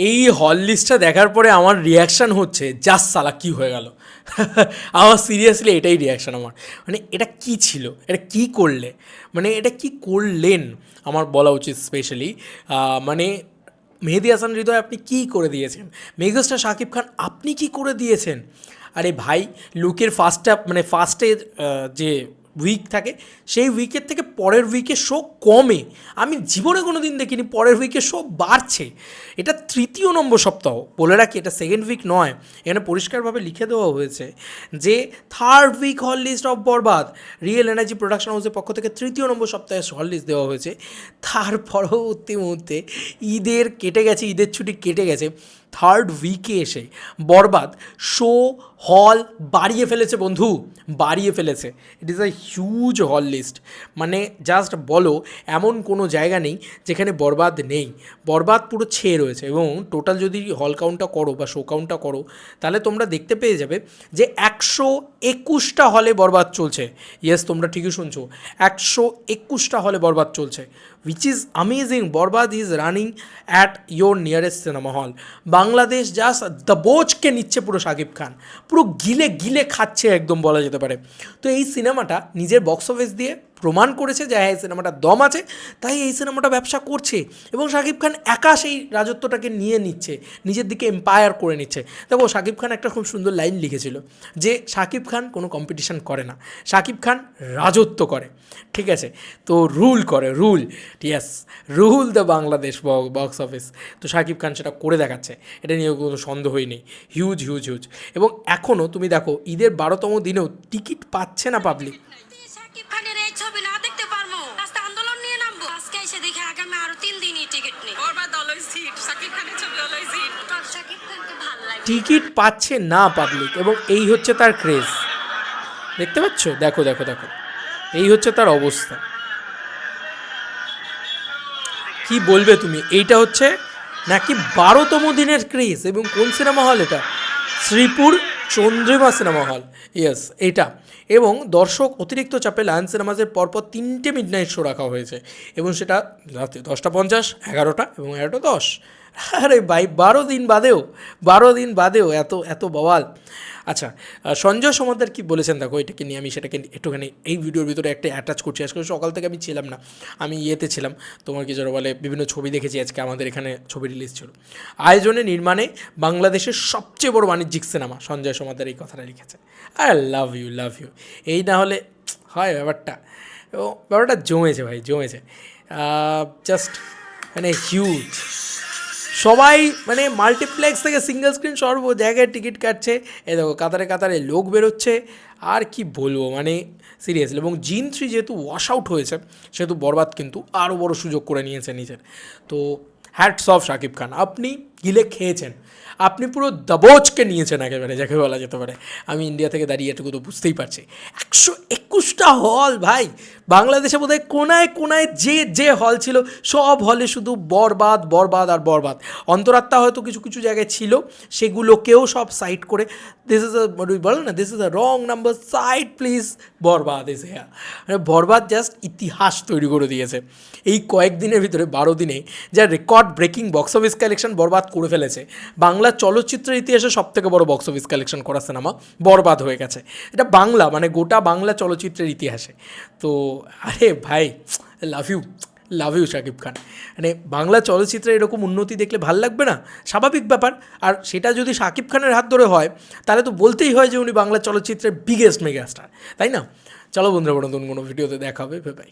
এই হল লিস্টটা দেখার পরে আমার রিয়াকশান হচ্ছে জাস সালা, কী হয়ে গেল? আমার সিরিয়াসলি এটাই রিয়াকশান আমার। মানে এটা কি ছিল? এটা কি করলে? মানে এটা কি করলেন? আমার বলা উচিত স্পেশালি মানে মেহেদি হাসান হৃদয় আপনি কী করে দিয়েছেন? মেগাস্টার শাকিব খান আপনি কি করে দিয়েছেন? আরে ভাই লুকের ফার্স্টটা মানে ফার্স্টে যে উইক থাকে, সেই উইকের থেকে পরের উইকে শো কমে। আমি জীবনে কোনো দিন দেখিনি পরের উইকে শো বাড়ছে। এটা তৃতীয় নম্বর সপ্তাহ। বলে রাখি, এটা সেকেন্ড উইক নয়। এখানে পরিষ্কারভাবে লিখে দেওয়া হয়েছে যে third week hall list of Borbaad. Real energy production হাউসের পক্ষ থেকে তৃতীয় নম্বর সপ্তাহে হল লিস্ট দেওয়া হয়েছে। তার পরবর্তী মুহূর্তে ঈদের কেটে গেছে, ঈদের ছুটি কেটে গেছে। থার্ড উইকে এসে বরবাদ শো হল বাড়িয়ে ফেলেছে বন্ধু, বাড়িয়ে ফেলেছে। It is a huge hall list মানে জাস্ট বলো, এমন কোনো জায়গা নেই যেখানে বরবাদ নেই। বরবাদ পুরো ছেয়ে রয়েছে এবং টোটাল যদি হল কাউন্টটা করো বা শো কাউন্টটা করো, তাহলে তোমরা দেখতে পেয়ে যাবে যে একশো একুশটা হলে বরবাদ চলছে। ইয়েস তোমরা ঠিকই শুনছো, একশো একুশটা হলে বরবাদ চলছে। Which is amazing Borbaad is running at your nearest cinema hall Bangladesh just the বোচকে নিচ্ছে পুরো শাকিব খান। পুরো গিলে গিলে খাচ্ছে একদম বলা যেতে পারে। তো এই সিনেমাটা নিজের বক্স অফিস দিয়ে প্রমাণ করেছে যে হ্যাঁ এই সিনেমাটা দম আছে, তাই এই সিনেমাটা ব্যবসা করছে এবং শাকিব খান একা সেই রাজত্বটাকে নিয়ে নিচ্ছে, নিজের দিকে এম্পায়ার করে নিচ্ছে। দেখো, শাকিব খান একটা খুব সুন্দর লাইন লিখেছিল যে শাকিব খান কোনো কম্পিটিশন করে না, শাকিব খান রাজত্ব করে, ঠিক আছে? তো রুল করে rule yes rule the Bangladesh box office তো শাকিব খান সেটা করে দেখাচ্ছে, এটা নিয়ে কোনো সন্দেহই নেই হিউজ হিউজ হিউজ এবং এখনও তুমি দেখো, ঈদের বারোতম দিনেও টিকিট পাচ্ছে না পাবলিক সাকিব খানের এই ছবি না দেখতে পারব রাস্তা আন্দোলন নিয়ে নামবো আজকে এসে দেখে আগামী আরও তিন দিনই টিকিট নেই। বরবাদ অলওয়েজ হিট সাকিব খানের ছবি অলওয়েজ হিট সাকিব খানকে ভালো লাগে। টিকিট পাচ্ছে না পাবলিক এবং এই হচ্ছে তার ক্রেজ দেখতে পাচ্ছ? দেখো দেখো দেখো। এই হচ্ছে তার অবস্থা। কি বলবে তুমি? এইটা হচ্ছে নাকি বারোতম দিনের ক্রেজ এবং কোন সিনেমা হল এটা? Sreepur Chandrima cinema hall. Yes এটা। এবং দর্শক অতিরিক্ত চাপে লায়ন সিনেমাসের পরপর তিনটে মিডনাইট শো রাখা হয়েছে। এবং সেটা রাত্রি দশটা পঞ্চাশ, এগারোটা এবং এগারোটা দশ। আরে ভাই, বারো দিন বাদেও, বারো দিন বাদেও এত এত বওয়াল। আচ্ছা সঞ্জয় সমাদার কি বলেছেন? দেখো, এটাকে নিয়ে আমি সেটাকে একটুখানি, এই ভিডিওর ভিতরে একটা অ্যাটাচ করছি। আজকে সকাল থেকে আমি ছিলাম না, আমি ইয়েতে ছিলাম। তোমার কি যারা বলে, বিভিন্ন ছবি দেখেছি আজকে, আমাদের এখানে ছবি রিলিজ ছিল। আয়োজনে, নির্মাণে বাংলাদেশের সবচেয়ে বড় বাণিজ্যিক সিনেমা সঞ্জয় সমাদার এই কথাটা লিখেছে। I love you love you এই না হলে, হয় ব্যাপারটা। ও, ব্যাপারটা জমেছে ভাই, জমেছে। জাস্ট মানে হিউজ সবাই মানে মাল্টিপ্লেক্স থেকে সিঙ্গেল স্ক্রিন সর্ব জায়গায় টিকিট কাটছে। এ দেখো, কাতারে কাতারে লোক বেরোচ্ছে। আর কি বলব মানে সিরিয়াসলি এবং জিন থ্রি যেহেতু ওয়াশ আউট হয়েছে, সেহেতু বরবাদ কিন্তু আরও বড় সুযোগ করে নিয়েছে নিজের। তো হ্যাটস অফ শাকিব খান। আপনি গিলে খেয়েছেন। আপনি পুরো দাবোজকে নিয়েছেন একেবারে, যাকে বলা যেতে পারে। আমি ইন্ডিয়া থেকে দাঁড়িয়ে এটুকু তো বুঝতেই পারছি। একশো একুশটা হল ভাই, বাংলাদেশে বোধহয় কোনায় কোনায় যে যে হল ছিল, সব হলে শুধু বরবাদ বরবাদ আর বরবাদ। অন্তরাত্মা হয়তো কিছু কিছু জায়গায় ছিল, সেগুলোকেও সব সাইড করে দিস ইজ বলো না this is a wrong number side please Borbaad here মানে বরবাদ জাস্ট ইতিহাস তৈরি করে দিয়েছে। এই কয়েকদিনের ভিতরে, বারো দিনে, যা record breaking box office collection Borbaad করে ফেলেছে বাংলা চলচ্চিত্রের ইতিহাসে সব থেকে বড় বক্স অফিস কালেকশন করা সিনেমা বরবাদ হয়ে গেছে। এটা বাংলা মানে গোটা বাংলা চলচ্চিত্রের ইতিহাসে। তো, আরে ভাই love you love you Shakib Khan. মানে বাংলা চলচ্চিত্রে এরকম উন্নতি দেখলে ভালো লাগবে না? স্বাভাবিক ব্যাপার। আর সেটা যদি শাকিব খানের হাত ধরে হয়, তাহলে তো বলতেই হয় যে উনি বাংলা চলচ্চিত্রের বিগেস্ট মেগাস্টার তাই না? চলো বন্ধুরা, নতুন কোনো ভিডিওতে দেখা হবে বাই